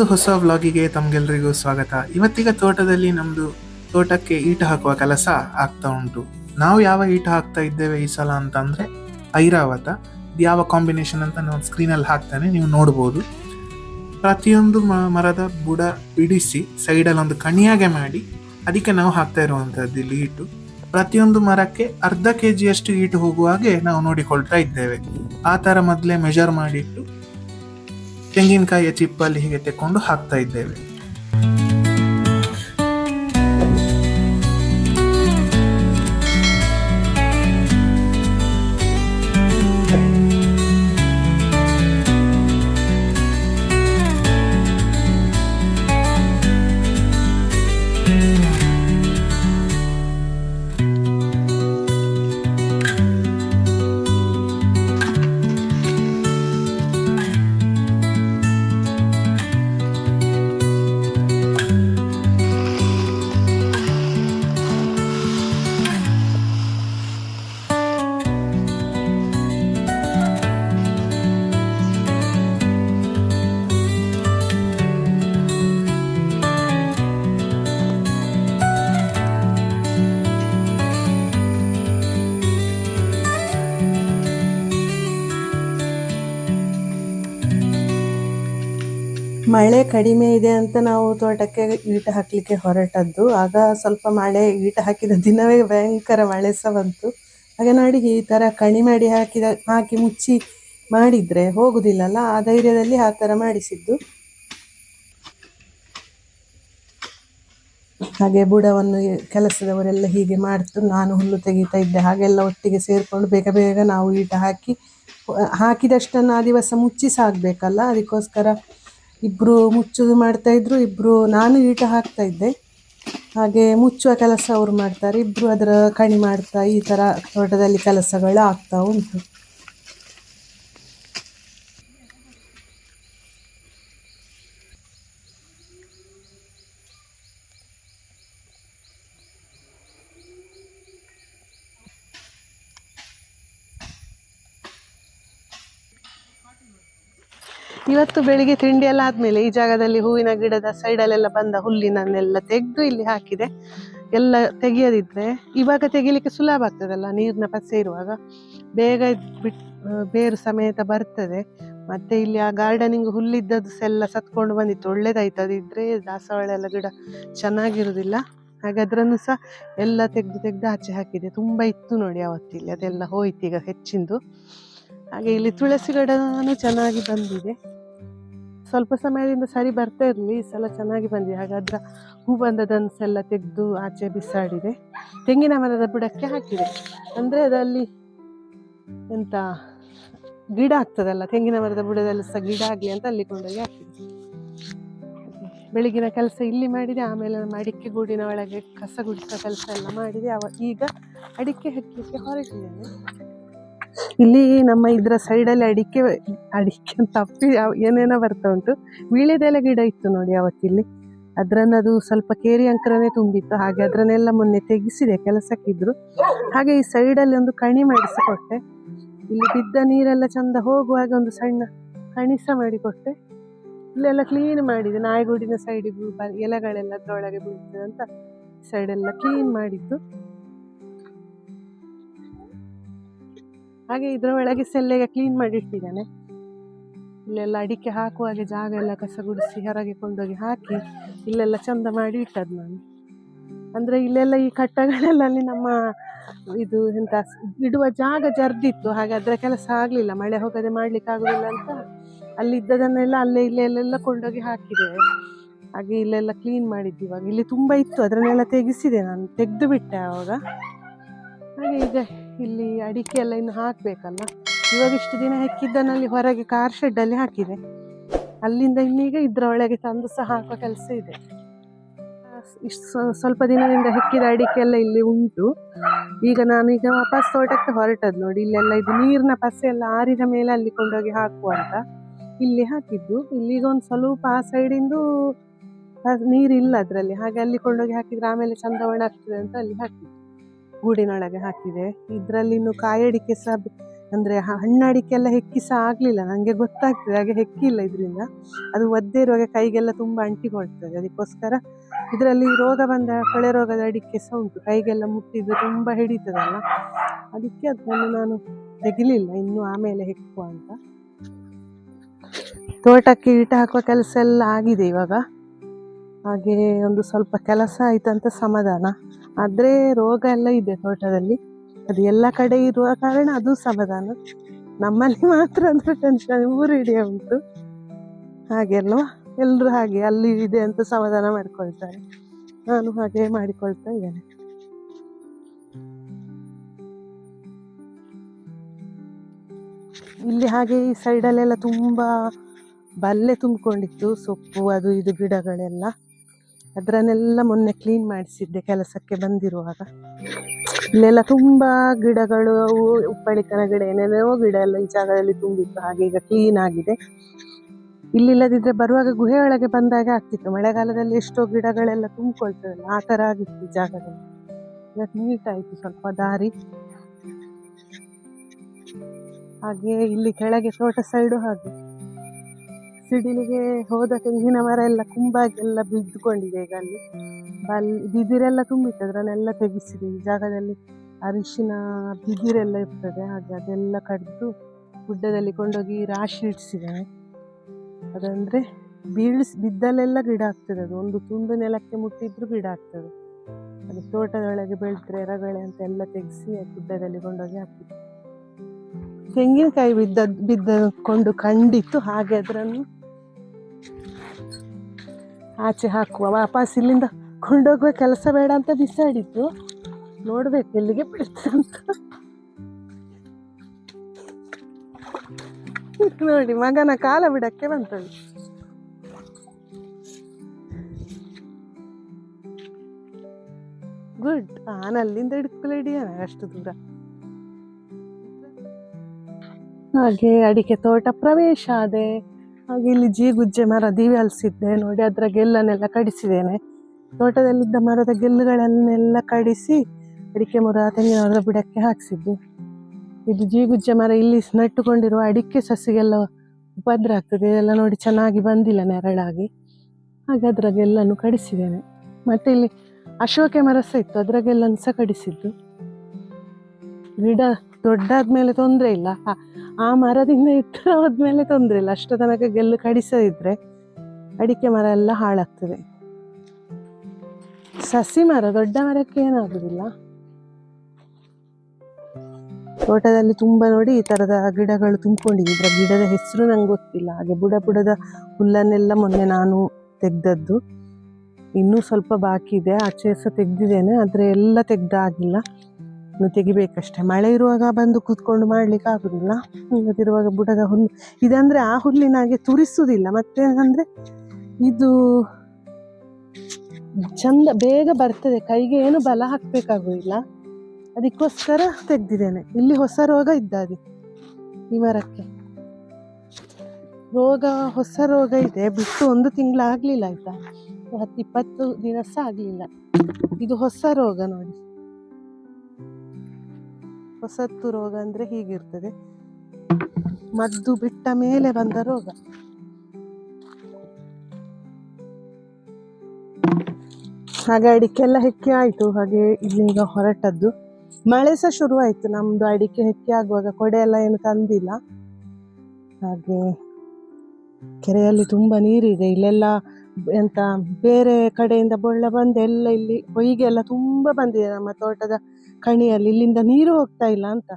ಮತ್ತೊಂದು ಹೊಸ ವ್ಲಾಗಿಗೆ ತಮ್ಗೆಲ್ರಿಗೂ ಸ್ವಾಗತ. ಇವತ್ತಿಗ ತೋಟದಲ್ಲಿ ನಮ್ದು ತೋಟಕ್ಕೆ ಈಟ ಹಾಕುವ ಕೆಲಸ ಆಗ್ತಾ ಉಂಟು. ನಾವು ಯಾವ ಈಟ ಹಾಕ್ತಾ ಇದ್ದೇವೆ ಈ ಸಲ ಅಂತಂದ್ರೆ ಐರಾವತ. ಯಾವ ಕಾಂಬಿನೇಷನ್ ಅಂತ ನಾನು ಸ್ಕ್ರೀನಲ್ಲಿ ಹಾಕ್ತಾನೆ, ನೀವು ನೋಡ್ಬೋದು. ಪ್ರತಿಯೊಂದು ಮರದ ಬುಡ ಬಿಡಿಸಿ ಸೈಡಲ್ಲಿ ಒಂದು ಕಣಿಯಾಗೆ ಮಾಡಿ ಅದಕ್ಕೆ ನಾವು ಹಾಕ್ತಾ ಇರುವಂತಹದ್ದು ಇಲ್ಲಿ ಈಟು. ಪ್ರತಿಯೊಂದು ಮರಕ್ಕೆ ಅರ್ಧ ಕೆ ಜಿಯಷ್ಟು ಈಟು ಹೋಗುವ ಹಾಗೆ ನಾವು ನೋಡಿಕೊಳ್ತಾ ಇದ್ದೇವೆ. ಆ ಥರ ಮೊದಲೇ ಮೆಜರ್ ಮಾಡಿಟ್ಟು ತೆಂಗಿನಕಾಯಿಯ ಚಿಪ್ಪಲ್ಲಿ ಹೀಗೆ ತೆಕ್ಕೊಂಡು ಹಾಕ್ತಾ ಇದ್ದೇವೆ. ಮಳೆ ಕಡಿಮೆ ಇದೆ ಅಂತ ನಾವು ತೋಟಕ್ಕೆ ಈಟ ಹಾಕ್ಲಿಕ್ಕೆ ಹೊರಟದ್ದು. ಆಗ ಸ್ವಲ್ಪ ಮಳೆ, ಈಟ ಹಾಕಿದ ದಿನವೇ ಭಯಂಕರ ಮಳೆ ಸಹ ಬಂತು. ಹಾಗೆ ನೋಡಿ, ಈ ತರ ಕಣಿ ಮಾಡಿ ಹಾಕಿದ, ಹಾಕಿ ಮುಚ್ಚಿ ಮಾಡಿದ್ರೆ ಹೋಗುದಿಲ್ಲಲ್ಲ? ಆ ಧೈರ್ಯದಲ್ಲಿ ಆ ತರ ಮಾಡಿಸಿದ್ದು. ಹಾಗೆ ಬುಡವನ್ನು ಕೆಲಸದವರೆಲ್ಲ ಹೀಗೆ ಮಾಡ್ತು. ನಾನು ಹುಲ್ಲು ತೆಗೀತಾ ಇದ್ದೆ. ಹಾಗೆಲ್ಲ ಒಟ್ಟಿಗೆ ಸೇರ್ಕೊಂಡು ಬೇಗ ಬೇಗ ನಾವು ಈಟ ಹಾಕಿ, ಹಾಕಿದಷ್ಟನ್ನು ಆ ದಿವಸ ಮುಚ್ಚಿ ಸಾಗಬೇಕಲ್ಲ ಅದಕ್ಕೋಸ್ಕರ ಇಬ್ರು ಮುಚ್ಚೋದು ಮಾಡ್ತಾ ಇದ್ರು, ಇಬ್ರು ನಾನು ಈಟ ಹಾಕ್ತಾ ಇದ್ದೆ. ಹಾಗೆ ಮುಚ್ಚುವ ಕೆಲಸ ಅವ್ರು ಮಾಡ್ತಾರೆ ಇಬ್ಬರು ಅದರ ಕಣಿ ಮಾಡ್ತಾ ಈ ಥರ ತೋಟದಲ್ಲಿ ಕೆಲಸಗಳು ಆಗ್ತಾ ಉಂಟು. ಇವತ್ತು ಬೆಳಿಗ್ಗೆ ತಿಂಡಿ ಎಲ್ಲ ಆದ್ಮೇಲೆ ಈ ಜಾಗದಲ್ಲಿ ಹೂವಿನ ಗಿಡದ ಸೈಡಲ್ಲೆಲ್ಲ ಬಂದ ಹುಲ್ಲಿನನ್ನೆಲ್ಲ ತೆಗೆದು ಇಲ್ಲಿ ಹಾಕಿದೆ. ಎಲ್ಲ ತೆಗೆಯದಿದ್ರೆ ಇವಾಗ ತೆಗಿಲಿಕ್ಕೆ ಸುಲಭ ಆಗ್ತದಲ್ಲ? ನೀರಿನ ಪಸೆ ಇರುವಾಗ ಬೇಗ ಬಿಟ್, ಬೇರು ಸಮೇತ ಬರ್ತದೆ. ಮತ್ತೆ ಇಲ್ಲಿ ಆ ಗಾರ್ಡನಿಂಗ್ ಹುಲ್ಲಿದ್ದದ್ದು ಎಲ್ಲ ಸತ್ಕೊಂಡು ಬಂದಿತ್ತು. ಒಳ್ಳೇದಾಯ್ತು ಅದಿದ್ರೆ ದಾಸವಾಳ ಎಲ್ಲ ಗಿಡ ಚೆನ್ನಾಗಿರುವುದಿಲ್ಲ ಹಾಗೆ ಅದರನ್ನು ಸಹ ಎಲ್ಲ ತೆಗೆದು ತೆಗೆದು ಆಚೆ ಹಾಕಿದೆ. ತುಂಬ ಇತ್ತು ನೋಡಿ ಅವತ್ತಿಲ್ಲಿ. ಅದೆಲ್ಲ ಹೋಯ್ತು ಈಗ ಹೆಚ್ಚಿಂದು. ಹಾಗೆ ಇಲ್ಲಿ ತುಳಸಿ ಗಿಡನೂ ಚೆನ್ನಾಗಿ ಬಂದಿದೆ. ಸ್ವಲ್ಪ ಸಮಯದಿಂದ ಸರಿ ಬರ್ತಾ ಇರಲಿ. ಈ ಸಲ ಚೆನ್ನಾಗಿ ಬಂದಿದೆ ಹಾಗಾದ್ರೆ ಹೂ ಬಂದದನ್ಸೆಲ್ಲ ತೆಗೆದು ಆಚೆ ಬಿಸಾಡಿದೆ. ತೆಂಗಿನ ಮರದ ಬುಡಕ್ಕೆ ಹಾಕಿದೆ. ಅಂದರೆ ಅದರಲ್ಲಿ ಎಂತ ಗಿಡ ಆಗ್ತದಲ್ಲ, ತೆಂಗಿನ ಮರದ ಬುಡದಲ್ಲಿ ಸಹ ಗಿಡ ಆಗಲಿ ಅಂತ ಅಲ್ಲಿ ಕೊಂಡೋಗಿ ಹಾಕಿದೆ. ಬೆಳಗಿನ ಕೆಲಸ ಇಲ್ಲಿ ಮಾಡಿದೆ, ಆಮೇಲೆ ನಮ್ಮ ಅಡಿಕೆ ಗೂಡಿನ ಒಳಗೆ ಕಸ ಗುಡಿಸೋ ಕೆಲಸ ಎಲ್ಲ ಮಾಡಿದೆ. ಅವ ಈಗ ಅಡಿಕೆ ಹಾಕಲಿಕ್ಕೆ ಹೊರಟಿದ್ದೇನೆ. ಇಲ್ಲಿ ನಮ್ಮ ಇದರ ಸೈಡಲ್ಲಿ ಅಡಿಕೆ ಅಡಿಕೆ ತಪ್ಪಿ ಏನೇನೋ ಬರ್ತಾ ಉಂಟು. ವೀಳ್ಯದೆಲೆ ಗಿಡ ಇತ್ತು ನೋಡಿ ಅವತ್ತಿಲ್ಲಿ. ಅದರನ್ನದು ಸ್ವಲ್ಪ ಕೇರಿ ಅಂಕರನೇ ತುಂಬಿತ್ತು. ಹಾಗೆ ಅದ್ರನ್ನೆಲ್ಲ ಮೊನ್ನೆ ತೆಗೆಸಿದೆ, ಕೆಲಸಕ್ಕಿದ್ರು. ಹಾಗೆ ಈ ಸೈಡಲ್ಲಿ ಒಂದು ಕಣಿ ಮಾಡಿಸಿಕೊಟ್ಟೆ ಇಲ್ಲಿ ಬಿದ್ದ ನೀರೆಲ್ಲ ಚಂದ ಹೋಗುವಾಗ ಒಂದು ಸಣ್ಣ ಕಣಿಸ ಮಾಡಿಕೊಟ್ಟೆ ಇಲ್ಲೆಲ್ಲ ಕ್ಲೀನ್ ಮಾಡಿದೆ. ನಾಯಿಗೂಡಿನ ಸೈಡಿಗೂ ಎಲೆಗಳೆಲ್ಲ ಅದ್ರೊಳಗೆ ಬೀಳ್ತದೆ ಅಂತ ಸೈಡೆಲ್ಲ ಕ್ಲೀನ್ ಮಾಡಿದ್ದು. ಹಾಗೆ ಇದರ ಒಳಗೆ ಸೆಲ್ಲೆಗೆ ಕ್ಲೀನ್ ಮಾಡಿ ಇಟ್ಟಿದ್ದಾನೆ ಇಲ್ಲೆಲ್ಲ ಅಡಿಕೆ ಹಾಕುವಾಗೆ ಜಾಗ ಎಲ್ಲ ಕಸ ಗುಡಿಸಿ ಹೊರಗೆ ಕೊಂಡೋಗಿ ಹಾಕಿ ಇಲ್ಲೆಲ್ಲ ಚಂದ ಮಾಡಿ ಇಟ್ಟದ್ದು ನಾನು. ಅಂದ್ರೆ ಇಲ್ಲೆಲ್ಲ ಈ ಕಟ್ಟಗಳೆಲ್ಲ ಅಲ್ಲಿ ನಮ್ಮ ಇದು ಎಂತ ಇಡುವ ಜಾಗ ಜರ್ದಿತ್ತು, ಹಾಗೆ ಅದರ ಕೆಲಸ ಆಗಲಿಲ್ಲ. ಮಳೆ ಹೋಗದೆ ಮಾಡ್ಲಿಕ್ಕೆ ಆಗೋದಿಲ್ಲ ಅಂತ ಅಲ್ಲೇ ಇಲ್ಲೇ ಅಲ್ಲೆಲ್ಲ ಕೊಂಡೋಗಿ ಹಾಕಿದೆ. ಹಾಗೆ ಇಲ್ಲೆಲ್ಲ ಕ್ಲೀನ್ ಮಾಡಿದ್ದು ಇವಾಗ. ಇಲ್ಲಿ ತುಂಬಾ ಇತ್ತು ಅದನ್ನೆಲ್ಲ ತೆಗೆಸಿದೆ ನಾನು, ತೆಗೆದು ಬಿಟ್ಟೆ ಆವಾಗ ಹಾಗೆ ಈಗ ಇಲ್ಲಿ ಅಡಿಕೆ ಎಲ್ಲ ಇನ್ನು ಹಾಕಬೇಕಲ್ಲ. ಇವಾಗ ಇಷ್ಟು ದಿನ ಹೆಕ್ಕಿದ್ದನಲ್ಲಿ ಹೊರಗೆ ಕಾರ್ ಶೆಡ್ ಅಲ್ಲಿ ಹಾಕಿದೆ. ಅಲ್ಲಿಂದ ಇನ್ನೀಗ ಇದ್ರ ಒಳಗೆ ತಂದು ಸಹ ಹಾಕುವ ಕೆಲಸ ಇದೆ. ಇಷ್ಟು ಸ್ವಲ್ಪ ದಿನದಿಂದ ಹೆಕ್ಕಿದ ಅಡಿಕೆ ಎಲ್ಲ ಇಲ್ಲಿ ಉಂಟು. ಈಗ ನಾನು ಈಗ ವಾಪಸ್ ತೋಟಕ್ಕೆ ಹೊರಟದ್ದು ನೋಡಿ. ಇಲ್ಲೆಲ್ಲ ಇದು ನೀರಿನ ಪಸೆ ಎಲ್ಲ ಆರಿದ ಮೇಲೆ ಅಲ್ಲಿ ಕೊಂಡೋಗಿ ಹಾಕುವ ಅಂತ ಇಲ್ಲಿ ಹಾಕಿದ್ದು. ಇಲ್ಲಿಗ ಒಂದು ಸ್ವಲ್ಪ ಆ ಸೈಡಿಂದು ನೀರಿಲ್ಲ ಅದರಲ್ಲಿ. ಹಾಗೆ ಅಲ್ಲಿ ಕೊಂಡೋಗಿ ಹಾಕಿದ್ರೆ ಆಮೇಲೆ ಚಂದ ಒಣ ಆಗ್ತದೆ ಅಂತ ಅಲ್ಲಿ ಹಾಕಿದ್ದು. ಗೂಡಿನೊಳಗೆ ಹಾಕಿದೆ. ಇದರಲ್ಲಿ ಇನ್ನು ಕಾಯಡಿಕೆ ಸಹ ಅಂದರೆ ಹಣ್ಣಡಿಕೆ ಎಲ್ಲ ಹೆಕ್ಕಿ ಸಹ ಆಗಲಿಲ್ಲ. ನನಗೆ ಗೊತ್ತಾಗ್ತದೆ, ಹಾಗೆ ಹೆಕ್ಕಿಲ್ಲ ಇದರಿಂದ. ಅದು ಒದ್ದೆ ಇರುವಾಗ ಕೈಗೆಲ್ಲ ತುಂಬ ಅಂಟಿಕೊಳ್ತದೆ. ಅದಕ್ಕೋಸ್ಕರ ಇದರಲ್ಲಿ ರೋಗ ಬಂದ ಕೊಳೆ ರೋಗದ ಅಡಿಕೆ ಸಹ ಉಂಟು. ಕೈಗೆಲ್ಲ ಮುಟ್ಟಿದ್ದು ತುಂಬ ಹಿಡಿತದಲ್ಲ. ಅದಕ್ಕೆ ಅದನ್ನು ನಾನು ತೆಗಿಲಿಲ್ಲ. ಇನ್ನು ಆಮೇಲೆ ಹೆಕ್ಕುವ ಅಂತ. ತೋಟಕ್ಕೆ ಈಟ ಹಾಕುವ ಕೆಲಸ ಎಲ್ಲ ಆಗಿದೆ ಇವಾಗ. ಹಾಗೆ ಒಂದು ಸ್ವಲ್ಪ ಕೆಲಸ ಆಯ್ತಂತ ಸಮಾಧಾನ. ಆದರೆ ರೋಗ ಎಲ್ಲ ಇದೆ ತೋಟದಲ್ಲಿ. ಅದು ಎಲ್ಲ ಕಡೆ ಇರುವ ಕಾರಣ ಅದು ಸಮಾಧಾನ. ನಮ್ಮಲ್ಲಿ ಮಾತ್ರ ಅಂದ್ರೆ ಟೆನ್ಷನ್ ಊರಿಡಿಯ ಉಂಟು. ಹಾಗೆಲ್ವಾ ಎಲ್ಲರೂ ಹಾಗೆ ಅಲ್ಲಿ ಇದೆ ಅಂತ ಸಮಾಧಾನ ಮಾಡ್ಕೊಳ್ತಾರೆ. ನಾನು ಹಾಗೆ ಮಾಡಿಕೊಳ್ತಾ ಇದ್ದೇನೆ. ಇಲ್ಲಿ ಹಾಗೆ ಈ ಸೈಡಲ್ಲೆಲ್ಲ ತುಂಬ ಬಲ್ಲೆ ತುಂಬಿಕೊಂಡಿತ್ತು ಸೊಪ್ಪು, ಅದು ಇದು ಗಿಡಗಳೆಲ್ಲ. ಅದರನ್ನೆಲ್ಲ ಮೊನ್ನೆ ಕ್ಲೀನ್ ಮಾಡಿಸಿದ್ದೆ ಕೆಲಸಕ್ಕೆ ಬಂದಿರುವಾಗ. ಇಲ್ಲೆಲ್ಲ ತುಂಬ ಗಿಡಗಳು ಉಪ್ಪಳಿಕನ ಗಿಡ ಏನೇನೋ ಗಿಡ ಎಲ್ಲ ಈ ಜಾಗದಲ್ಲಿ ತುಂಬಿತ್ತು. ಹಾಗೆ ಈಗ ಕ್ಲೀನ್ ಆಗಿದೆ. ಇಲ್ಲಿಲ್ಲದಿದ್ರೆ ಬರುವಾಗ ಗುಹೆ ಒಳಗೆ ಬಂದಾಗ ಆಗ್ತಿತ್ತು. ಮಳೆಗಾಲದಲ್ಲಿ ಎಷ್ಟೋ ಗಿಡಗಳೆಲ್ಲ ತುಂಬಿಕೊಳ್ತದಲ್ಲ, ಆ ಥರ ಆಗಿತ್ತು ಈ ಜಾಗದಲ್ಲಿ. ಇವತ್ತು ಆಯ್ತು ಸ್ವಲ್ಪ ದಾರಿ. ಹಾಗೆ ಇಲ್ಲಿ ಕೆಳಗೆ ತೋಟ ಸೈಡು ಹಾಗೆ. ಸಿಡಿಲಿಗೆ ಹೋದ ತೆಂಗಿನ ಮರ ಎಲ್ಲ ಕುಂಬಾಗೆಲ್ಲ ಬಿದ್ದುಕೊಂಡಿದೆ ಈಗ ಅಲ್ಲಿ. ಅಲ್ಲಿ ಬಿದಿರೆಲ್ಲ ತುಂಬಿತ್ತು ಅದನ್ನೆಲ್ಲ ತೆಗೆಸಿದೆ. ಈ ಜಾಗದಲ್ಲಿ ಅರಿಶಿನ ಬಿದಿರೆಲ್ಲ ಇರ್ತದೆ, ಹಾಗೆ ಅದೆಲ್ಲ ಕಡಿದು ಗುಡ್ಡದಲ್ಲಿ ಕೊಂಡೋಗಿ ರಾಶಿ ಇಡಿಸಿದ್ದೇನೆ ಅದಂದ್ರೆ ಬೀಳಿಸ್, ಬಿದ್ದಲ್ಲೆಲ್ಲ ಗಿಡ ಆಗ್ತದೆ ಅದು. ಒಂದು ತುಂಡು ನೆಲಕ್ಕೆ ಮುಟ್ಟಿದ್ರು ಗಿಡ ಆಗ್ತದೆ. ಅದು ತೋಟದೊಳಗೆ ಬೆಳೆದ್ರೆ ರಗಳೆ ಅಂತ ಎಲ್ಲ ತೆಗೆಸಿ ಗುಡ್ಡದಲ್ಲಿ ಕೊಂಡೋಗಿ ಹಾಕಿದ್ದೆ ತೆಂಗಿನಕಾಯಿ ಬಿದ್ದ ಕೊಂಡು ಕಂಡಿತ್ತು, ಹಾಗೆ ಅದನ್ನು ಆಚೆ ಹಾಕುವ ವಾಪಸ್ ಇಲ್ಲಿಂದ ಕೊಂಡೋಗುವ ಕೆಲಸ ಬೇಡ ಅಂತ ಬಿಸಾಡಿದ್ದು. ನೋಡ್ಬೇಕು ಎಲ್ಲಿಗೆ ಅಂತ. ನೋಡಿ, ಮಗನ ಕಾಲ ಬಿಡಕ್ಕೆ ಬಂತಳು ಗುಡ್ ನಾನು ಅಲ್ಲಿಂದ ಹಿಡ್ಕೊಳ್ಳಿಡಿಯ ಅಷ್ಟು ದೂರ. ಹಾಗೆ ಅಡಿಕೆ ತೋಟ ಪ್ರವೇಶ ಅದೇ ಹಾಗೆ ಇಲ್ಲಿ ಜೀಗುಜ್ಜೆ ಮರ ದಿವ್ಯಾಲ್ಸಿದ್ದೆ ನೋಡಿ, ಅದರ ಗೆಲ್ಲನ್ನೆಲ್ಲ ಕಡಿಸಿದ್ದೇನೆ. ತೋಟದಲ್ಲಿದ್ದ ಮರದ ಗೆಲ್ಲುಗಳನ್ನೆಲ್ಲ ಕಡಿಸಿ ಅಡಿಕೆ ಮರ, ತೆಂಗಿನ ಮರದ ಬುಡಕ್ಕೆ ಹಾಕಿಸಿದ್ದು. ಇದು ಜೀಗುಜ್ಜೆ ಮರ ಇಲ್ಲಿ ನೆಟ್ಟುಕೊಂಡಿರುವ ಅಡಿಕೆ ಸಸಿಗೆಲ್ಲ ಉಪದ್ರ ಆಗ್ತದೆ. ಇದೆಲ್ಲ ನೋಡಿ ಚೆನ್ನಾಗಿ ಬಂದಿಲ್ಲ ನೆರಳಾಗಿ. ಹಾಗೆ ಅದರ ಗೆಲ್ಲನ್ನು ಕಡಿಸಿದ್ದೇನೆ. ಮತ್ತೆ ಇಲ್ಲಿ ಅಶೋಕೆ ಮರ ಸಹ ಇತ್ತು. ಅದರ ಗೆಲ್ಲನ್ನು ಸಹ ಕಡಿಸಿದ್ದು. ಗಿಡ ದೊಡ್ಡಾದ್ಮೇಲೆ ತೊಂದರೆ ಇಲ್ಲ. ಆ- ಮರದಿಂದ ಎತ್ತರ ಮೇಲೆ ತೊಂದರೆ ಇಲ್ಲ. ಅಷ್ಟು ತನಕ ಗೆಲ್ಲು ಕಡಿಸದಿದ್ರೆ ಅಡಿಕೆ ಮರ ಎಲ್ಲ ಹಾಳಾಗ್ತದೆ. ಸಸಿ ಮರ, ದೊಡ್ಡ ಮರಕ್ಕೆ ಏನಾಗುದಿಲ್ಲ. ತೋಟದಲ್ಲಿ ತುಂಬ ನೋಡಿ ಈ ತರದ ಗಿಡಗಳು ತುಂಬಿಕೊಂಡಿದೆ. ಇದರ ಗಿಡದ ಹೆಸರು ನಂಗೆ ಗೊತ್ತಿಲ್ಲ. ಹಾಗೆ ಬುಡ ಬುಡದ ಹುಲ್ಲನ್ನೆಲ್ಲ ಮೊನ್ನೆ ನಾನು ತೆಗ್ದದ್ದು. ಇನ್ನೂ ಸ್ವಲ್ಪ ಬಾಕಿ ಇದೆ ಆಚೆ ಸಹ ತೆಗ್ದಿದ್ದೇನೆ. ಆದರೆ ಎಲ್ಲ ತೆಗ್ದಾಗಿಲ್ಲ. ಇನ್ನು ತೆಗಿಬೇಕಷ್ಟೆ. ಮಳೆ ಇರುವಾಗ ಬಂದು ಕೂತ್ಕೊಂಡು ಮಾಡ್ಲಿಕ್ಕೆ ಆಗುದಿಲ್ಲ. ಇಲ್ಲದಿರುವಾಗ ಬುಡದ ಹುಲ್ಲು, ಇದಂದ್ರೆ ಆ ಹುಲ್ಲಿನ ಹಾಗೆ ತುರಿಸುವುದಿಲ್ಲ ಮತ್ತೆ ಅಂದ್ರೆ ಇದು ಚಂದ ಬೇಗ ಬರ್ತದೆ. ಕೈಗೆ ಏನು ಬಲ ಹಾಕ್ಬೇಕಾಗುದಿಲ್ಲ. ಅದಕ್ಕೋಸ್ಕರ ತೆಗ್ದಿದ್ದೇನೆ. ಇಲ್ಲಿ ಹೊಸ ರೋಗ ಇದ್ದಾದೆ ಈ ಮರಕ್ಕೆ. ರೋಗ, ಹೊಸ ರೋಗ ಇದೆ. ಬಿಟ್ಟು ಒಂದು ತಿಂಗಳಾಗ್ಲಿಲ್ಲ ಆಯ್ತಾ? ಹತ್ತು, ಇಪ್ಪತ್ತು ದಿನ ಸಹ ಆಗ್ಲಿಲ್ಲ. ಇದು ಹೊಸ ರೋಗ ನೋಡಿ. ಹೊಸತ್ತು ರೋಗ ಅಂದರೆ ಹೀಗಿರ್ತದೆ. ಮದ್ದು ಬಿಟ್ಟ ಮೇಲೆ ಬಂದ ರೋಗ. ಹಾಗೆ ಅಡಿಕೆ ಎಲ್ಲ ಹೆಕ್ಕಿ ಆಯ್ತು, ಹಾಗೆ ಇಲ್ಲಿ ಈಗ ಹೊರಟದ್ದು. ಮಳೆ ಸಹ ಶುರುವಾಯಿತು, ನಮ್ದು ಅಡಿಕೆ ಹೆಕ್ಕಿ ಆಗುವಾಗ ಕೊಡೆ ಎಲ್ಲ ಏನು ತಂದಿಲ್ಲ. ಹಾಗೆ ಕೆರೆಯಲ್ಲಿ ತುಂಬಾ ನೀರಿದೆ, ಇಲ್ಲೆಲ್ಲ ಎಂತ ಬೇರೆ ಕಡೆಯಿಂದ ಬೊಳ್ಳ ಬಂದು ಎಲ್ಲ ಇಲ್ಲಿ ಹೊಯ್ಗೆ ಎಲ್ಲ ತುಂಬಾ ಬಂದಿದೆ ನಮ್ಮ ತೋಟದ ಕಣಿಯಲ್ಲಿ. ಇಲ್ಲಿಂದ ನೀರು ಹೋಗ್ತಾ ಇಲ್ಲ ಅಂತ.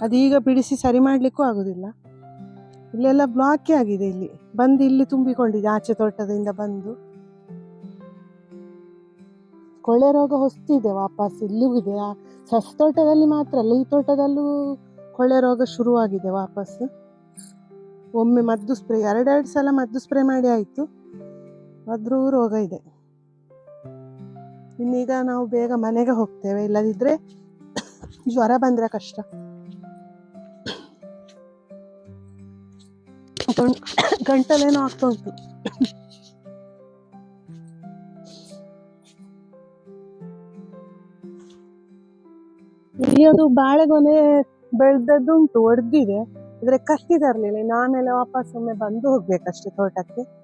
ಅದೀಗ ಬಿಡಿಸಿ ಸರಿ ಮಾಡ್ಲಿಕ್ಕೂ ಆಗುದಿಲ್ಲ. ಇಲ್ಲೆಲ್ಲ ಬ್ಲಾಕೇ ಆಗಿದೆ ಇಲ್ಲಿ. ಬಂದು ಇಲ್ಲಿ ತುಂಬಿಕೊಂಡಿದೆ, ಆಚೆ ತೋಟದಿಂದ ಬಂದು. ಕೊಳೆ ರೋಗ ಹೊಸ್ತಿದೆ, ವಾಪಸ್ ಇಲ್ಲೂ ಇದೆ. ಆ ಸಸ್ ತೋಟದಲ್ಲಿ ಮಾತ್ರ ಅಲ್ಲ, ಈ ತೋಟದಲ್ಲೂ ಕೊಳೆ ರೋಗ ಶುರುವಾಗಿದೆ ವಾಪಸ್. ಒಮ್ಮೆ ಮದ್ದು ಸ್ಪ್ರೇ, ಎರಡೆರಡು ಸಲ ಮದ್ದು ಸ್ಪ್ರೇ ಮಾಡಿ ಆಯಿತು. ಆದರೂ ರೋಗ ಇದೆ. ಇನ್ನೀಗ ನಾವು ಬೇಗ ಮನೆಗೆ ಹೋಗ್ತೇವೆ. ಇಲ್ಲದಿದ್ರೆ ಜ್ವರ ಬಂದ್ರೆ ಕಷ್ಟ. ಗಂಟಲೇನೋ ಆಗ್ತಾ ಉಂಟು. ಬಾಳೆಗೊನೆ ಬಾಳೆಗೊನೆ ಬೆಳೆದದ್ದುಂಟು, ಒಡ್ದಿದೆ. ಆದ್ರೆ ಇದರ್ಲಿಲ್ಲ ಇನ್ನು ಆಮೇಲೆ ವಾಪಸ್ ಒಮ್ಮೆ ಬಂದು ಹೋಗ್ಬೇಕಷ್ಟೇ ತೋಟಕ್ಕೆ.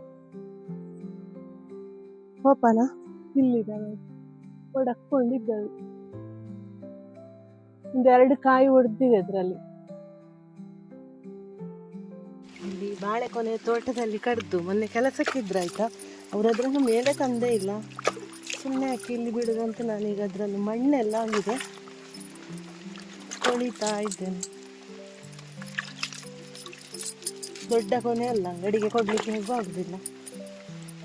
ಹೋಪನ ಇಲ್ಲಿದ್ದಾವೆ ಒಡಕೊಂಡಿದ್ದವು ಒಂದೆರಡು ಕಾಯಿ ಒಡೆದಿದೆ ಅದರಲ್ಲಿ. ಇಲ್ಲಿ ಬಾಳೆಕೊನೆ ತೋಟದಲ್ಲಿ ಕಡ್ದು ಮೊನ್ನೆ ಕೆಲಸಕ್ಕಿದ್ರಾಯ್ತಾ? ಅವ್ರು ಅದ್ರನ್ನು ಮೇಲೆ ತಂದೇ ಇಲ್ಲ. ಸುಮ್ಮನೆ ಹಾಕಿ ಇಲ್ಲಿ ಬಿಡುದಂತ ನಾನೀಗ ಅದರಲ್ಲಿ ಮಣ್ಣೆಲ್ಲ ಆಗಿದೆ ಕೊಳಿತಾ ಇದ್ದೇನೆ. ದೊಡ್ಡ ಕೊನೆ ಅಲ್ಲ ಅಂಗಡಿಗೆ ಕೊಡ್ಲಿಕ್ಕೆ ಹೇಗೂ ಆಗುದಿಲ್ಲ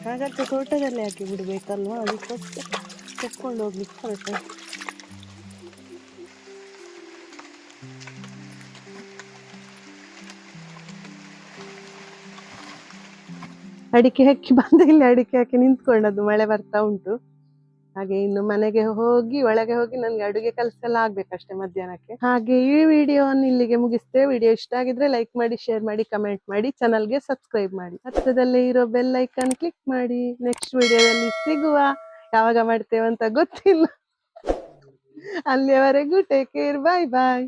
ಹಾಗಾದ್ರೆ ತೋಟದಲ್ಲೇ ಹಾಕಿ ಬಿಡ್ಬೇಕಲ್ವಾ? ಅದಕ್ಕೋಸ್ಕರ ತೆಕ್ಕೊಂಡು ಹೋಗ್ಲಿಕ್ಕೆ ಅಡಿಕೆ ಹಾಕಿ ಬಂದ ಇಲ್ಲಿ ಅಡಿಕೆ ಹಾಕಿ ನಿಂತ್ಕೊಂಡದ್ದು ಮಳೆ ಬರ್ತಾ ಉಂಟು. ಹಾಗೆ ಇನ್ನು ಮನೆಗೆ ಹೋಗಿ ಒಳಗೆ ಹೋಗಿ ನನ್ಗೆ ಅಡುಗೆ ಕೆಲಸ ಎಲ್ಲ ಆಗ್ಬೇಕಷ್ಟೇ ಮಧ್ಯಾಹ್ನಕ್ಕೆ. ಹಾಗೆ ಈ ವಿಡಿಯೋವನ್ನು ಇಲ್ಲಿಗೆ ಮುಗಿಸ್ತೇವೆ. ವಿಡಿಯೋ ಇಷ್ಟ ಆಗಿದ್ರೆ ಲೈಕ್ ಮಾಡಿ ಶೇರ್ ಮಾಡಿ ಕಮೆಂಟ್ ಮಾಡಿ ಚಾನಲ್ಗೆ ಸಬ್ಸ್ಕ್ರೈಬ್ ಮಾಡಿ. ಹತ್ತದಲ್ಲೇ ಇರೋ ಬೆಲ್ ಐಕನ್ ಕ್ಲಿಕ್ ಮಾಡಿ. ನೆಕ್ಸ್ಟ್ ವಿಡಿಯೋದಲ್ಲಿ ಸಿಗುವ. ಯಾವಾಗ ಮಾಡ್ತೇವೆ ಅಂತ ಗೊತ್ತಿಲ್ಲ. ಅಲ್ಲಿಯವರೆಗೂ ಟೇಕ್ ಕೇರ್ ಬಾಯ್ ಬಾಯ್